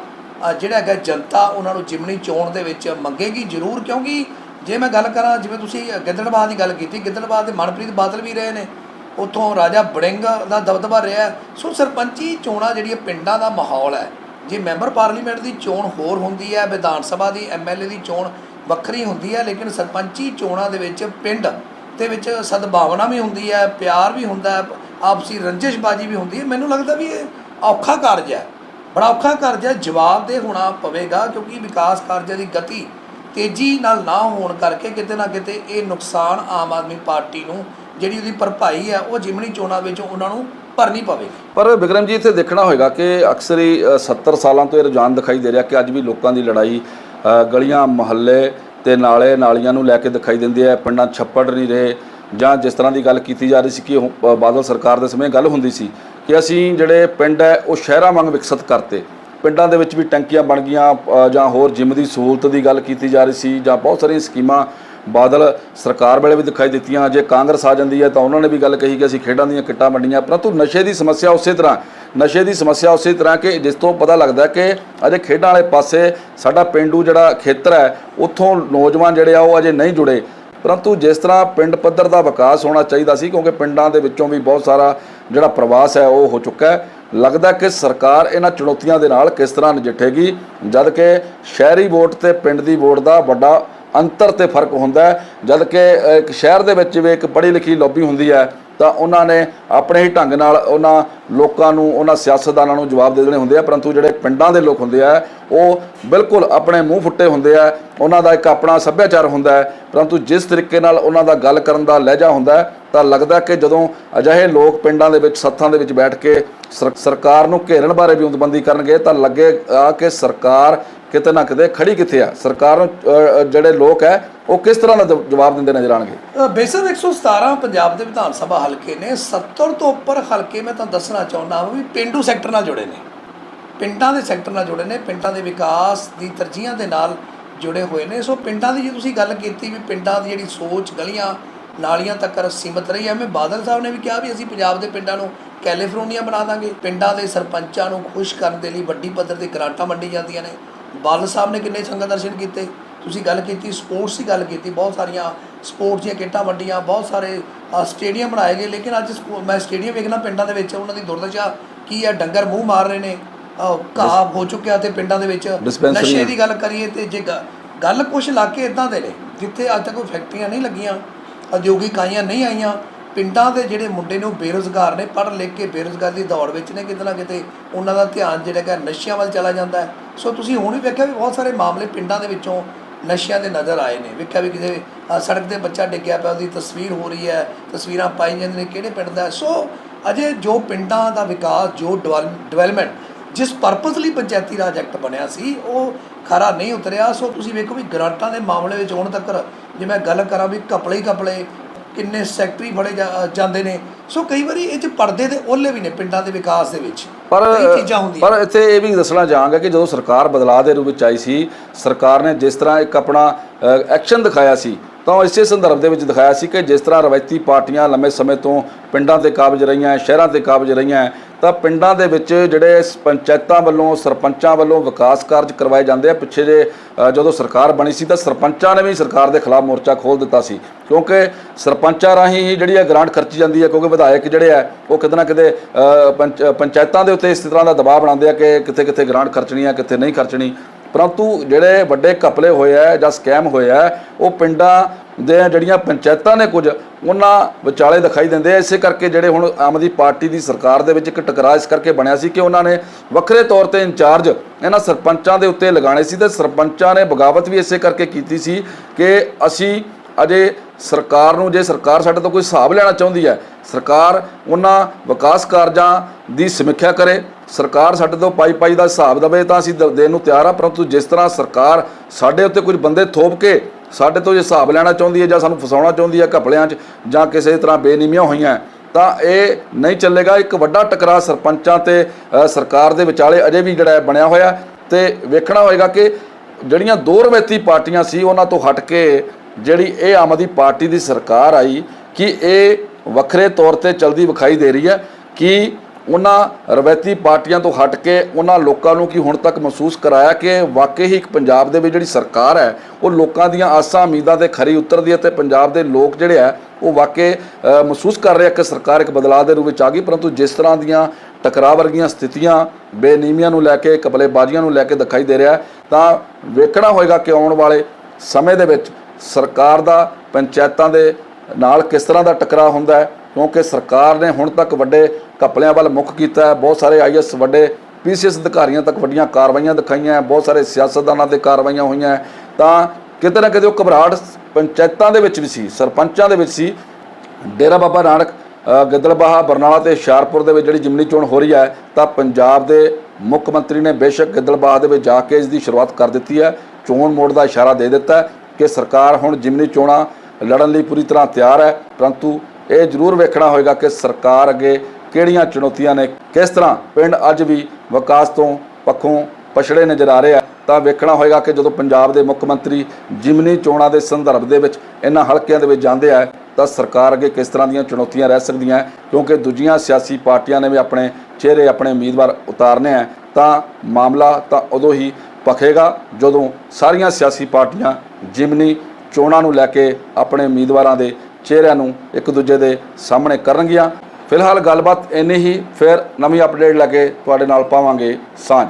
ਜਿਹੜਾ ਹੈਗਾ ਜਨਤਾ ਉਹਨਾਂ ਨੂੰ ਜਿਮਣੀ ਚੋਣ ਦੇ ਵਿੱਚ ਮੰਗੇਗੀ ਜ਼ਰੂਰ, ਕਿਉਂਕਿ ਜੇ ਮੈਂ ਗੱਲ ਕਰਾਂ, ਜਿਵੇਂ ਤੁਸੀਂ ਗਿੱਦੜਬਾਹ ਦੀ ਗੱਲ ਕੀਤੀ, ਗਿੱਦੜਬਾਹ ਦੇ ਮਨਪ੍ਰੀਤ ਬਾਦਲ ਵੀ ਰਹੇ ਨੇ, ਉੱਥੋਂ ਰਾਜਾ ਬੜਿੰਗ ਦਾ ਦਬਦਬਾ ਰਿਹਾ ਸੋ ਸਰਪੰਚੀ ਚੋਣਾਂ ਜਿਹੜੀਆਂ ਪਿੰਡਾਂ ਦਾ ਮਾਹੌਲ ਹੈ ਜੇ ਮੈਂਬਰ ਪਾਰਲੀਮੈਂਟ ਦੀ ਚੋਣ ਹੋਰ ਹੁੰਦੀ ਹੈ, ਵਿਧਾਨ ਸਭਾ ਦੀ ਐਮਐਲਏ ਦੀ ਚੋਣ ਵੱਖਰੀ ਹੁੰਦੀ ਹੈ, ਲੇਕਿਨ ਸਰਪੰਚੀ ਚੋਣਾਂ ਦੇ ਵਿੱਚ ਪਿੰਡ ਦੇ ਵਿੱਚ ਸਦਭਾਵਨਾ ਵੀ ਹੁੰਦੀ ਹੈ, ਪਿਆਰ ਵੀ ਹੁੰਦਾ ਹੈ, ਆਪਸੀ ਰੰਜਿਸ਼ਬਾਜੀ ਵੀ ਹੁੰਦੀ ਹੈ। ਮੈਨੂੰ ਲੱਗਦਾ ਵੀ ਇਹ ਔਖਾ ਕਾਰਜ ਹੈ। ਬੜਾ ਔਖਾ ਕਾਰਜ ਹੈ। ਜਵਾਬ ਦੇ ਹੋਣਾ ਪਵੇਗਾ, ਕਿਉਂਕਿ ਵਿਕਾਸ ਕਾਰਜਾਂ ਦੀ ਗਤੀ ਤੇਜ਼ੀ ਨਾਲ ਨਾ ਹੋਣ ਕਰਕੇ ਕਿਤੇ ਨਾ ਕਿਤੇ ਇਹ ਨੁਕਸਾਨ ਆਮ ਆਦਮੀ ਪਾਰਟੀ ਨੂੰ, ਜਿਹੜੀ ਉਹਦੀ ਭਰਪਾਈ ਹੈ, ਉਹ ਜਿਮਣੀ ਚੋਣਾਂ ਵਿੱਚ ਉਹਨਾਂ ਨੂੰ ਭਰਨੀ ਪਵੇਗੀ ਪਰ ਵਿਕਰਮ ਜੀ ਇੱਥੇ ਦੇਖਣਾ ਹੋਏਗਾ ਕਿ ਅਕਸਰ ਹੀ ਅ, 70 ਸਾਲਾਂ ਤੋਂ ਇਹ ਰੁਝਾਨ ਦਿਖਾਈ ਦੇ ਰਿਹਾ ਕਿ ਅੱਜ ਵੀ ਲੋਕਾਂ ਦੀ ਲੜਾਈ ਅ, ਗਲੀਆਂ ਮੁਹੱਲੇ ਤੇ ਨਾਲੇ ਨਾਲੀਆਂ ਨੂੰ ਲੈ ਕੇ ਦਿਖਾਈ ਦਿੰਦੇ ਹੈ। ਪਿੰਡਾਂ 'ਚ ਛੱਪੜ ਨਹੀਂ ਰਹੇ ਜਾਂ ਜਿਸ ਤਰ੍ਹਾਂ ਦੀ ਗੱਲ ਕੀਤੀ ਜਾ ਰਹੀ ਸੀ ਕਿ ਉਹ, ਅ, ਬਾਦਲ ਸਰਕਾਰ ਦੇ ਸਮੇਂ ਗੱਲ ਹੁੰਦੀ ਸੀ ਕਿ ਅਸੀਂ ਜਿਹੜੇ ਪਿੰਡ ਹੈ ਉਹ ਸ਼ਹਿਰਾਂ ਵਾਂਗ ਵਿਕਸਿਤ ਕਰਤੇ। ਪਿੰਡਾਂ ਦੇ ਵਿੱਚ ਵੀ ਟੈਂਕੀਆਂ ਬਣ ਗਈਆਂ ਅ, ਜਾਂ ਹੋਰ ਜਿਮ ਦੀ ਸਹੂਲਤ ਦੀ ਗੱਲ ਕੀਤੀ ਜਾ ਰਹੀ ਸੀ ਜਾਂ ਬਹੁਤ ਸਾਰੀਆਂ ਸਕੀਮਾਂ ਬਾਦਲ ਸਰਕਾਰ ਵੇਲੇ ਵੀ ਦਿਖਾਈ ਦਿੱਤੀਆਂ, ਜੇ ਕਾਂਗਰਸ ਆ ਜਾਂਦੀ ਹੈ ਤਾਂ ਉਹਨਾਂ ਨੇ ਵੀ ਗੱਲ ਕਹੀ ਕਿ ਅਸੀਂ ਖੇਡਾਂ ਦੀਆਂ ਕਿੱਟਾਂ ਵੰਡੀਆਂ, ਪਰੰਤੂ ਨਸ਼ੇ ਦੀ ਸਮੱਸਿਆ ਉਸੇ ਤਰ੍ਹਾਂ, ਨਸ਼ੇ ਦੀ ਸਮੱਸਿਆ ਉਸੇ ਤਰ੍ਹਾਂ ਕਿ ਜਿਸ ਤੋਂ ਪਤਾ ਲੱਗਦਾ ਕਿ ਅਜੇ ਖੇਡਾਂ ਵਾਲੇ ਪਾਸੇ ਸਾਡਾ ਪਿੰਡੂ ਜਿਹੜਾ ਖੇਤਰ ਹੈ, ਉੱਥੋਂ ਨੌਜਵਾਨ ਜਿਹੜੇ ਆ ਉਹ ਅਜੇ ਨਹੀਂ ਜੁੜੇ। ਪਰੰਤੂ ਜਿਸ ਤਰ੍ਹਾਂ ਪਿੰਡ ਪੱਧਰ ਦਾ ਵਿਕਾਸ ਹੋਣਾ ਚਾਹੀਦਾ ਸੀ, ਕਿਉਂਕਿ ਪਿੰਡਾਂ ਦੇ ਵਿੱਚੋਂ ਵੀ ਬਹੁਤ ਸਾਰਾ ਜਿਹੜਾ ਪ੍ਰਵਾਸ ਹੈ ਉਹ ਹੋ ਚੁੱਕਾ ਹੈ, ਲੱਗਦਾ ਕਿ ਸਰਕਾਰ ਇਹਨਾਂ ਚੁਣੌਤੀਆਂ ਦੇ ਨਾਲ ਕਿਸ ਤਰ੍ਹਾਂ ਨਜਿੱਠੇਗੀ, ਜਦ ਕਿ ਸ਼ਹਿਰੀ ਵੋਟ ਤੇ ਪਿੰਡ ਦੀ ਵੋਟ ਦਾ ਵੱਡਾ ਅੰਤਰ ਤੇ ਫ਼ਰਕ ਹੁੰਦਾ ਹੈ। ਜਦ ਕਿ ਇੱਕ ਸ਼ਹਿਰ ਦੇ ਵਿੱਚ ਵੀ ਇੱਕ ਪੜ੍ਹੀ ਲਿਖੀ ਲੌਬੀ ਹੁੰਦੀ ਹੈ, ਤਾਂ ਉਹਨਾਂ ਨੇ ਆਪਣੇ ਹੀ ਢੰਗ ਨਾਲ ਉਹਨਾਂ ਲੋਕਾਂ ਨੂੰ, ਉਹਨਾਂ ਸਿਆਸਤਦਾਨਾਂ ਨੂੰ ਜਵਾਬ ਦੇ ਦੇਣੇ ਹੁੰਦੇ ਆ। ਪਰੰਤੂ ਜਿਹੜੇ ਪਿੰਡਾਂ ਦੇ ਲੋਕ ਹੁੰਦੇ ਆ, ਉਹ ਬਿਲਕੁਲ ਆਪਣੇ ਮੂੰਹ ਫੁੱਟੇ ਹੁੰਦੇ ਆ। ਉਹਨਾਂ ਦਾ ਇੱਕ ਆਪਣਾ ਸੱਭਿਆਚਾਰ ਹੁੰਦਾ ਹੈ। ਪਰੰਤੂ ਜਿਸ ਤਰੀਕੇ ਨਾਲ ਉਹਨਾਂ ਦਾ ਗੱਲ ਕਰਨ ਦਾ ਲਹਿਜਾ ਹੁੰਦਾ ਹੈ, ਤਾਂ ਲੱਗਦਾ ਕਿ ਜਦੋਂ ਅਜਿਹੇ ਲੋਕ ਪਿੰਡਾਂ ਦੇ ਵਿੱਚ, ਸੱਥਾਂ ਦੇ ਵਿੱਚ ਬੈਠ ਕੇ ਸਰ- ਸਰਕਾਰ ਨੂੰ ਘੇਰਨ ਬਾਰੇ ਵੀ ਵਿਉਂਤਬੰਦੀ ਕਰਨਗੇ, ਤਾਂ ਲੱਗੇ ਆ ਕਿ ਸਰਕਾਰ ਕਿਤੇ ਨਾ ਕਿਤੇ ਖੜੀ ਕਿੱਥੇ ਆ? ਸਰਕਾਰ ਨੂੰ ਜਿਹੜੇ ਲੋਕ ਹੈ ਉਹ ਕਿਸ ਤਰ੍ਹਾਂ ਦਾ ਜਵਾਬ ਦਿੰਦੇ ਨਜ਼ਰ ਆਣਗੇ ਅ, ਬੇਸ਼ੱਕ 117 ਪੰਜਾਬ ਦੇ ਵਿਧਾਨ ਸਭਾ ਹਲਕੇ ਨੇ 70 ਤੋਂ ਉੱਪਰ ਹਲਕੇ ਮੈਂ ਤੁਹਾਨੂੰ ਦੱਸਣਾ ਚਾਹੁੰਦਾ ਹਾਂ ਵੀ ਪਿੰਡੂ ਸੈਕਟਰ ਨਾਲ ਜੁੜੇ ਨੇ। ਪਿੰਡਾਂ ਦੇ ਸੈਕਟਰ ਨਾਲ ਜੁੜੇ ਨੇ ਪਿੰਡਾਂ ਦੇ ਵਿਕਾਸ ਦੀ ਤਰਜੀਹਾਂ ਦੇ ਨਾਲ ਜੁੜੇ ਹੋਏ ਨੇ। ਸੋ ਪਿੰਡਾਂ ਦੀ ਜੇ ਤੁਸੀਂ ਗੱਲ ਕੀਤੀ ਵੀ ਪਿੰਡਾਂ ਦੀ ਜਿਹੜੀ ਸੋਚ ਗਲੀਆਂ ਨਾਲੀਆਂ ਤੱਕ ਸੀਮਤ ਰਹੀ ਹੈ ਮੈਂ ਬਾਦਲ ਸਾਹਿਬ ਨੇ ਵੀ ਕਿਹਾ ਵੀ ਅਸੀਂ ਪੰਜਾਬ ਦੇ ਪਿੰਡਾਂ ਨੂੰ ਕੈਲੀਫੋਰਨੀਆ ਬਣਾ ਦਾਂਗੇ। ਪਿੰਡਾਂ ਦੇ ਸਰਪੰਚਾਂ ਨੂੰ ਖੁਸ਼ ਕਰਨ ਦੇ ਲਈ ਵੱਡੀ ਪੱਧਰ ਤੇ ਗ੍ਰਾਂਟਾਂ ਵੰਡੀ ਜਾਂਦੀਆਂ ਨੇ। ਬਾਦਲ ਸਾਹਿਬ ਨੇ ਕਿੰਨੇ ਸੰਗਤ ਦਰਸ਼ਨ ਕੀਤੇ। ਤੁਸੀਂ ਗੱਲ ਕੀਤੀ ਸਪੋਰਟਸ ਦੀ ਗੱਲ ਕੀਤੀ ਬਹੁਤ ਸਾਰੀਆਂ ਸਪੋਰਟਸ ਦੀਆਂ ਕਿੱਟਾਂ ਵੰਡੀਆਂ ਬਹੁਤ ਸਾਰੇ ਸਟੇਡੀਅਮ ਬਣਾਏ ਗਏ ਲੇਕਿਨ ਅੱਜ ਮੈਂ ਸਟੇਡੀਅਮ ਵੇਖਣਾ ਪਿੰਡਾਂ ਦੇ ਵਿੱਚ ਉਹਨਾਂ ਦੀ ਦੁਰਦਸ਼ਾ ਕੀ ਹੈ? ਡੰਗਰ ਮੂੰਹ ਮਾਰ ਰਹੇ ਨੇ ਘਾਹ ਹੋ ਚੁੱਕਿਆ ਤੇ ਪਿੰਡਾਂ ਦੇ ਵਿੱਚ। ਨਸ਼ੇ ਦੀ ਗੱਲ ਕਰੀਏ ਤੇ ਜੇ ਗੱਲ ਕੁਝ ਇਲਾਕੇ ਇਦਾਂ ਦੇ ਨੇ ਜਿੱਥੇ ਅੱਜ ਤੱਕ ਕੋਈ ਫੈਕਟਰੀਆਂ ਨਹੀਂ ਲੱਗੀਆਂ ਉਦਯੋਗਿਕ ਇਕਾਈਆਂ ਨਹੀਂ ਆਈਆਂ ਪਿੰਡਾਂ ਦੇ ਜਿਹੜੇ ਮੁੰਡੇ ਨੇ ਉਹ ਬੇਰੁਜ਼ਗਾਰ ਨੇ, ਪੜ੍ਹ ਲਿਖ ਕੇ ਬੇਰੁਜ਼ਗਾਰੀ ਦੀ ਦੌੜ ਵਿੱਚ ਨੇ ਕਿਤੇ ਨਾ ਕਿਤੇ, ਉਹਨਾਂ ਦਾ ਧਿਆਨ ਜਿਹੜਾ ਕਿ ਨਸ਼ਿਆਂ ਵੱਲ ਚਲਾ ਜਾਂਦਾ ਹੈ। ਸੋ ਤੁਸੀਂ ਹੁਣ ਵੀ ਵੇਖਿਆ ਵੀ ਬਹੁਤ ਸਾਰੇ ਮਾਮਲੇ ਪਿੰਡਾਂ ਦੇ ਵਿੱਚੋਂ ਨਸ਼ਿਆਂ ਦੇ ਨਜ਼ਰ ਆਏ ਨੇ। ਵੇਖਿਆ ਵੀ ਕਿਤੇ ਸੜਕ ਤੇ ਬੱਚਾ ਡਿੱਗਿਆ ਪਿਆ, ਉਹਦੀ ਤਸਵੀਰ ਹੋ ਰਹੀ ਹੈ, ਤਸਵੀਰਾਂ ਪਾਈ ਜਾਂਦੀਆਂ ਨੇ ਕਿਹੜੇ ਪਿੰਡ ਦਾ। ਸੋ ਅਜੇ ਜੋ ਪਿੰਡਾਂ ਦਾ ਵਿਕਾਸ, ਜੋ ਡਿਵੈਲਪਮੈਂਟ, ਜਿਸ ਪਰਪਸ ਲਈ ਪੰਚਾਇਤੀ ਰਾਜ ਐਕਟ ਬਣਿਆ ਸੀ, ਉਹ ਖਰਾ ਨਹੀਂ ਉਤਰਿਆ। ਸੋ ਤੁਸੀਂ ਵੇਖੋ ਵੀ ਗ੍ਰਾਂਟਾਂ ਦੇ ਮਾਮਲੇ ਵਿੱਚ ਹੁਣ ਤੱਕ ਜੇ ਮੈਂ ਗੱਲ ਕਰਾਂ ਵੀ ਕਪੜੇ ਹੀ ਕਪੜੇ ਕਿੰਨੇ ਸੈਕਟਰੀ ਫੜੇ ਜਾਂਦੇ ਨੇ। ਸੋ ਕਈ ਵਾਰੀ ਇਹ ਚ ਪਰਦੇ ਦੇ ਓਲੇ ਵੀ ਨੇ ਪਿੰਡਾਂ ਦੇ ਵਿਕਾਸ ਦੇ ਵਿੱਚ। ਪਰ ਕਈ ਚੀਜ਼ਾਂ ਹੁੰਦੀਆਂ। ਪਰ ਇੱਥੇ ਇਹ ਵੀ ਦੱਸਣਾ ਚਾਹਾਂਗਾ ਕਿ ਜਦੋਂ ਸਰਕਾਰ ਬਦਲਾਅ ਦੇ ਰੂਪ ਵਿੱਚ ਆਈ ਸੀ ਸਰਕਾਰ ਨੇ ਜਿਸ ਤਰ੍ਹਾਂ ਇੱਕ ਆਪਣਾ ਐਕਸ਼ਨ ਦਿਖਾਇਆ ਸੀ ਤਾਂ ਉਹ ਇਸੇ ਸੰਦਰਭ ਦੇ ਵਿੱਚ ਦਿਖਾਇਆ ਸੀ ਕਿ ਜਿਸ ਤਰ੍ਹਾਂ ਰਵਾਇਤੀ ਪਾਰਟੀਆਂ ਲੰਮੇ ਸਮੇਂ ਤੋਂ ਪਿੰਡਾਂ ਤੇ ਕਾਬਜ ਰਹੀਆਂ ਸ਼ਹਿਰਾਂ ਤੇ ਕਾਬਜ ਰਹੀਆਂ ਤਾਂ ਪਿੰਡਾਂ ਦੇ ਵਿੱਚ ਜਿਹੜੇ ਪੰਚਾਇਤਾਂ ਵੱਲੋਂ, ਸਰਪੰਚਾਂ ਵੱਲੋਂ ਵਿਕਾਸ ਕਾਰਜ ਕਰਵਾਏ ਜਾਂਦੇ ਆ। ਪਿੱਛੇ ਜੇ ਜਦੋਂ ਸਰਕਾਰ ਬਣੀ ਸੀ ਤਾਂ ਸਰਪੰਚਾਂ ਨੇ ਵੀ ਸਰਕਾਰ ਦੇ ਖਿਲਾਫ ਮੋਰਚਾ ਖੋਲ ਦਿੱਤਾ ਸੀ। ਕਿਉਂਕਿ ਸਰਪੰਚਾਂ ਰਾਹੀਂ ਹੀ ਜਿਹੜੀ ਹੈ ਗ੍ਰਾਂਟ ਖਰਚੀ ਜਾਂਦੀ ਹੈ ਕਿਉਂਕਿ ਵਿਧਾਇਕ ਜਿਹੜੇ ਆ, ਉਹ ਕਿਤੇ ਨਾ ਕਿਤੇ ਪੰਚ- ਪੰਚਾਇਤਾਂ ਦੇ ਉੱਤੇ ਇਸ ਤਰ੍ਹਾਂ ਦਾ ਦਬਾਅ ਬਣਾਉਂਦੇ ਆ ਕਿ ਕਿੱਥੇ ਕਿੱਥੇ ਗ੍ਰਾਂਟ ਖਰਚਣੀ ਆ, ਕਿੱਥੇ ਨਹੀਂ ਖਰਚਣੀ। ਪਰੰਤੂ ਜਿਹੜੇ ਵੱਡੇ ਘਪਲੇ ਹੋਏ ਆ ਜਾਂ ਸਕੈਮ ਹੋਏ ਆ, ਉਹ ਪਿੰਡਾਂ ਦੇ ਜਿਹੜੀਆਂ ਪੰਚਾਇਤਾਂ ਨੇ ਕੁਝ, ਉਹਨਾਂ ਵਿਚਾਲੇ ਦਿਖਾਈ ਦਿੰਦੇ ਆ। ਇਸੇ ਕਰਕੇ ਜਿਹੜੇ ਹੁਣ ਆਮ ਆਦਮੀ ਪਾਰਟੀ ਦੀ ਸਰਕਾਰ ਦੇ ਵਿੱਚ ਇੱਕ ਟਕਰਾਅ ਇਸ ਕਰਕੇ ਬਣਿਆ ਸੀ ਕਿ ਉਹਨਾਂ ਨੇ ਵੱਖਰੇ ਤੌਰ ਤੇ ਇੰਚਾਰਜ ਇਹਨਾਂ ਸਰਪੰਚਾਂ ਦੇ ਉੱਤੇ ਲਗਾਣੇ ਸੀ ਤੇ ਸਰਪੰਚਾਂ ਨੇ ਬਗਾਵਤ ਵੀ ਇਸੇ ਕਰਕੇ ਕੀਤੀ ਸੀ ਕਿ ਅਸੀਂ ਅਜੇ ਸਰਕਾਰ ਨੂੰ, ਜੇ ਸਰਕਾਰ ਸਾਡੇ ਤੋਂ ਕੋਈ ਹਿਸਾਬ ਲੈਣਾ ਚਾਹੁੰਦੀ ਹੈ, ਸਰਕਾਰ ਉਹਨਾਂ ਵਿਕਾਸ ਕਾਰਜਾਂ ਦੀ ਸਮੀਖਿਆ ਕਰੇ ਸਰਕਾਰ ਸਾਡੇ ਤੋਂ ਪਾਈ ਪਾਈ ਦਾ ਹਿਸਾਬ ਦੇਵੇ ਤਾਂ ਅਸੀਂ ਦ- ਦੇਣ ਨੂੰ ਤਿਆਰ ਆ, ਪਰੰਤੂ ਜਿਸ ਤਰ੍ਹਾਂ ਸਰਕਾਰ ਸਾਡੇ ਉੱਤੇ ਕੁਝ ਬੰਦੇ ਥੋਪ ਕੇ ਸਾਡੇ ਤੋਂ ਜੇ ਹਿਸਾਬ ਲੈਣਾ ਚਾਹੁੰਦੀ ਹੈ ਜਾਂ ਸਾਨੂੰ ਫਸਾਉਣਾ ਚਾਹੁੰਦੀ ਹੈ ਘਪਲਿਆਂ 'ਚ ਜਾਂ ਕਿਸੇ ਤਰ੍ਹਾਂ ਬੇਨੀਮੀਆਂ ਹੋਈਆਂ, ਤਾਂ ਇਹ ਨਹੀਂ ਚੱਲੇਗਾ। ਇੱਕ ਵੱਡਾ ਟਕਰਾਅ ਸਰਪੰਚਾਂ ਤੇ ਸਰਕਾਰ ਦੇ ਵਿਚਾਲੇ ਅਜੇ ਵੀ ਜਿਹੜਾ ਬਣਿਆ ਹੋਇਆ ਤੇ ਵੇਖਣਾ ਹੋਏਗਾ ਕਿ ਜਿਹੜੀਆਂ ਦੋ ਰਵੈਤੀ ਪਾਰਟੀਆਂ ਸੀ, ਉਹਨਾਂ ਤੋਂ ਹਟ ਕੇ ਜਿਹੜੀ ਇਹ ਆਮ ਆਦਮੀ ਪਾਰਟੀ ਦੀ ਸਰਕਾਰ ਆਈ, ਕਿ ਇਹ ਵੱਖਰੇ ਤੌਰ ਤੇ ਚਲਦੀ ਵਿਖਾਈ ਦੇ ਰਹੀ ਹੈ ਕਿ ਉਹਨਾਂ ਰਵਾਇਤੀ ਪਾਰਟੀਆਂ ਤੋਂ ਹਟ ਕੇ ਉਹਨਾਂ ਲੋਕਾਂ ਨੂੰ ਕੀ ਹੁਣ ਤੱਕ ਮਹਿਸੂਸ ਕਰਾਇਆ ਕਿ ਵਾਕਈ ਹੀ ਇੱਕ ਪੰਜਾਬ ਦੇ ਵਿੱਚ ਜਿਹੜੀ ਸਰਕਾਰ ਹੈ, ਉਹ ਲੋਕਾਂ ਦੀਆਂ ਆਸਾਂ ਉਮੀਦਾਂ ਤੇ ਖਰੀ ਉਤਰਦੀ ਹੈ ਤੇ ਪੰਜਾਬ ਦੇ ਲੋਕ ਜਿਹੜੇ ਆ ਉਹ ਵਾਕਈ ਮਹਿਸੂਸ ਕਰ ਰਹੇ ਆ ਕਿ ਸਰਕਾਰ ਇੱਕ ਬਦਲਾਅ ਦੇ ਰੂਪ ਵਿੱਚ ਆ ਗਈ, ਪਰੰਤੂ ਜਿਸ ਤਰ੍ਹਾਂ ਦੀਆਂ ਟਕਰਾਅ ਵਰਗੀਆਂ ਸਥਿਤੀਆਂ, ਬੇਨੀਮੀਆਂ ਨੂੰ ਲੈ ਕੇ, ਕਪਲੇਬਾਜ਼ੀਆਂ ਨੂੰ ਲੈ ਕੇ ਦਿਖਾਈ ਦੇ ਰਿਹਾ ਤਾਂ ਵੇਖਣਾ ਹੋਏਗਾ ਕਿ ਆਉਣ ਵਾਲੇ ਸਮੇਂ ਦੇ ਵਿੱਚ ਸਰਕਾਰ ਦਾ, ਪੰਚਾਇਤਾਂ ਦੇ ਨਾਲ ਕਿਸ ਤਰ੍ਹਾਂ ਦਾ ਟਕਰਾਅ ਹੁੰਦਾ ਹੈ, ਕਿਉਂਕਿ ਸਰਕਾਰ ਨੇ ਹੁਣ ਤੱਕ ਵੱਡੇ ਘਪਲਿਆਂ ਵੱਲ ਮੁੱਖ ਕੀਤਾ ਹੈ। ਬਹੁਤ ਸਾਰੇ ਆਈਐਸ ਵੱਡੇ ਪੀਸੀਐਸ ਅਧਿਕਾਰੀਆਂ ਤੱਕ ਵੱਡੀਆਂ ਕਾਰਵਾਈਆਂ ਦਿਖਾਈਆਂ ਬਹੁਤ ਸਾਰੇ ਸਿਆਸਤਦਾਨਾਂ ਤੇ ਕਾਰਵਾਈਆਂ ਹੋਈਆਂ ਤਾਂ ਕਿਤੇ ਨਾ ਕਿਤੇ ਉਹ ਘਬਰਾਹਟ ਪੰਚਾਇਤਾਂ ਦੇ ਵਿੱਚ ਵੀ ਸੀ ਸਰਪੰਚਾਂ ਦੇ ਵਿੱਚ ਸੀ। ਡੇਰਾ ਬਾਬਾ ਨਾਨਕ ਅ, ਗਿੱਦੜਬਾਹਾ ਬਰਨਾਲਾ ਤੇ ਹੁਸ਼ਿਆਰਪੁਰ ਦੇ ਵਿੱਚ ਜਿਹੜੀ ਜਿਮਨੀ ਚੋਣ ਹੋ ਰਹੀ ਹੈ ਤਾਂ ਪੰਜਾਬ ਦੇ ਮੁੱਖ ਮੰਤਰੀ ਨੇ ਬੇਸ਼ੱਕ ਗਿੱਦੜਬਾਹ ਦੇ ਵਿੱਚ ਜਾ ਕੇ ਇਸ ਦੀ ਸ਼ੁਰੂਆਤ ਕਰ ਦਿੱਤੀ ਹੈ। ਚੋਣ ਮੋੜ ਦਾ ਇਸ਼ਾਰਾ ਦੇ ਦਿੱਤਾ ਕਿ ਸਰਕਾਰ ਹੁਣ ਜਿਮਨੀ ਚੋਣਾਂ ਲੜਨ ਲਈ ਪੂਰੀ ਤਰ੍ਹਾਂ ਤਿਆਰ ਹੈ। ਪਰੰਤੂ ਇਹ ਜ਼ਰੂਰ ਵੇਖਣਾ ਹੋਏਗਾ ਕਿ ਸਰਕਾਰ ਅੱਗੇ ਕਿਹੜੀਆਂ ਚੁਣੌਤੀਆਂ ਨੇ? ਕਿਸ ਤਰ੍ਹਾਂ ਪਿੰਡ ਅੱਜ ਵੀ ਵਿਕਾਸ ਤੋਂ ਪੱਖੋਂ ਪਛੜੇ ਨਜ਼ਰ ਆ ਰਹੇ ਆ? ਤਾਂ ਵੇਖਣਾ ਹੋਏਗਾ ਕਿ ਜਦੋਂ ਪੰਜਾਬ ਦੇ ਮੁੱਖ ਮੰਤਰੀ ਜਿਮਨੀ ਚੋਣਾਂ ਦੇ ਸੰਦਰਭ ਦੇ ਵਿੱਚ ਇਹਨਾਂ ਹਲਕਿਆਂ ਦੇ ਵਿੱਚ ਜਾਂਦੇ ਆ ਤਾਂ ਸਰਕਾਰ ਅੱਗੇ ਕਿਸ ਤਰ੍ਹਾਂ ਦੀਆਂ ਚੁਣੌਤੀਆਂ ਰਹਿ ਸਕਦੀਆਂ? ਹੈ, ਕਿਉਂਕਿ ਦੂਜੀਆਂ ਸਿਆਸੀ ਪਾਰਟੀਆਂ ਨੇ ਵੀ ਆਪਣੇ ਚਿਹਰੇ ਆਪਣੇ ਉਮੀਦਵਾਰ ਉਤਾਰਨੇ ਆ ਤਾਂ ਮਾਮਲਾ ਤਾਂ ਉਦੋਂ ਹੀ ਪਖੇਗਾ ਜਦੋਂ ਸਾਰੀਆਂ ਸਿਆਸੀ ਪਾਰਟੀਆਂ ਜਿਮਨੀ ਚੋਣਾਂ ਨੂੰ ਲੈ ਕੇ ਆਪਣੇ ਉਮੀਦਵਾਰਾਂ ਦੇ ਚਿਹਰਿਆਂ ਨੂੰ ਇੱਕ ਦੂਜੇ ਦੇ ਸਾਹਮਣੇ ਕਰਨਗੀਆਂ। ਫਿਲਹਾਲ ਗੱਲਬਾਤ ਇੰਨੀ ਹੀ ਫਿਰ ਨਵੀਂ ਅਪਡੇਟ ਲੈ ਕੇ ਤੁਹਾਡੇ ਨਾਲ ਪਾਵਾਂਗੇ ਸਾਂਝ।